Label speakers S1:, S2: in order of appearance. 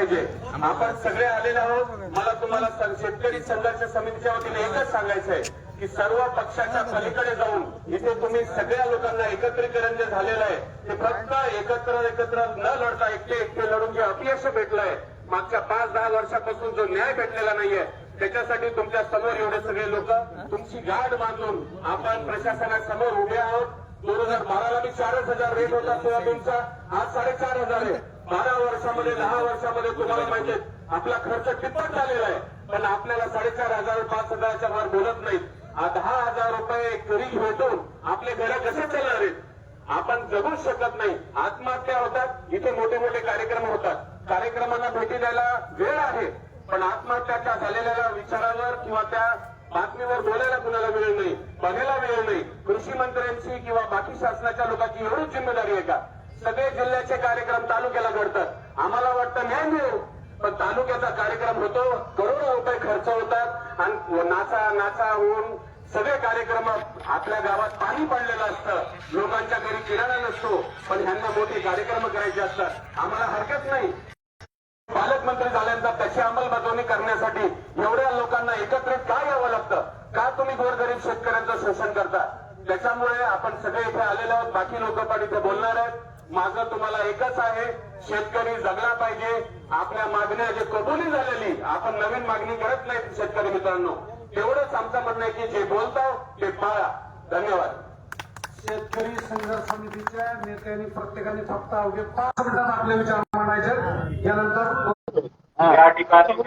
S1: पाहिजे. आपण सगळे आलेले आहोत. मला तुम्हाला शेतकरी संघर्ष समितीच्या वतीने एकच सांगायचं आहे की सर्व पक्षाच्या पलीकडे जाऊन इथे तुम्ही सगळ्या लोकांना एकत्रीकरण जे झालेलं आहे ते फक्त एकत्र एकत्र न लढता एकटे एकटे लढून जे अपयश भेटलंय मागच्या पाच दहा वर्षापासून जो न्याय भेटलेला नाहीये त्याच्यासाठी तुमच्यासमोर एवढे सगळे लोक तुमची गाठ बांधून आपण प्रशासनासमोर उभे आहोत. दोन हजार बाराला मी चारच हजार रेट होता सोयाबीनचा आज साडेचार हजार आहे. वर्षामध्ये दहा वर्षामध्ये तुम्हाला माहिती आपला खर्च कितपत झालेला आहे? पण आपल्याला साडेचार हजार पाच हजाराच्या वर बोलत नाहीत. दहा हजार रुपये करी भेटून आपले घर कसे चालणार आहेत? आपण जगूच शकत नाही. आत्महत्या होतात. इथे मोठे मोठे कार्यक्रम होतात. कार्यक्रमांना भेटी द्यायला वेळ आहे. पण आत्महत्याच्या झालेल्या विचारावर किंवा त्या बातमीवर बोलायला कुणाला वेळ नाही बघायला वेळ नाही. कृषी मंत्र्यांची किंवा बाकी शासनाच्या लोकांची एवढीच जिम्मेदारी आहे का? सगळे जिल्ह्याचे कार्यक्रम तालुक्याला घडतात. आम्हाला वाटतं न्याय मिळेल पण तालुक्याचा कार्यक्रम होतो करोडो रुपये खर्च होतात आणि नाचा नाचा होऊन सगळे कार्यक्रम आपल्या गावात पाणी पडलेलं असतं. लोकांच्या घरी किराणा नसतो पण ह्यांना मोठे कार्यक्रम करायचे असतात. आम्हाला हरकत नाही. पालकमंत्री झाल्यानंतर त्याची अंमलबजावणी करण्यासाठी एवढ्या लोकांना एकत्रित का यावं लागतं? का तुम्ही गोरगरीब शेतकऱ्यांचं शोषण करता? त्याच्यामुळे आपण सगळे इथे आलेले आहोत. बाकी लोक पण इथे बोलणार आहेत. माझं तुम्हाला एकच आहे. शेतकरी जगला पाहिजे. आपल्या मागण्या जे कबुली झालेली आपण नवीन मागणी करत नाही शेतकरी मित्रांनो. तेवढंच आमचं म्हणणं आहे की जे बोलताव ते पाळा. धन्यवाद.
S2: शेतकरी संघर्ष समितीच्या नेत्यांनी प्रत्येकाने फक्त अवघे पाच मिनिटात आपले विचार मांडायचे. यानंतर
S3: या ठिकाणी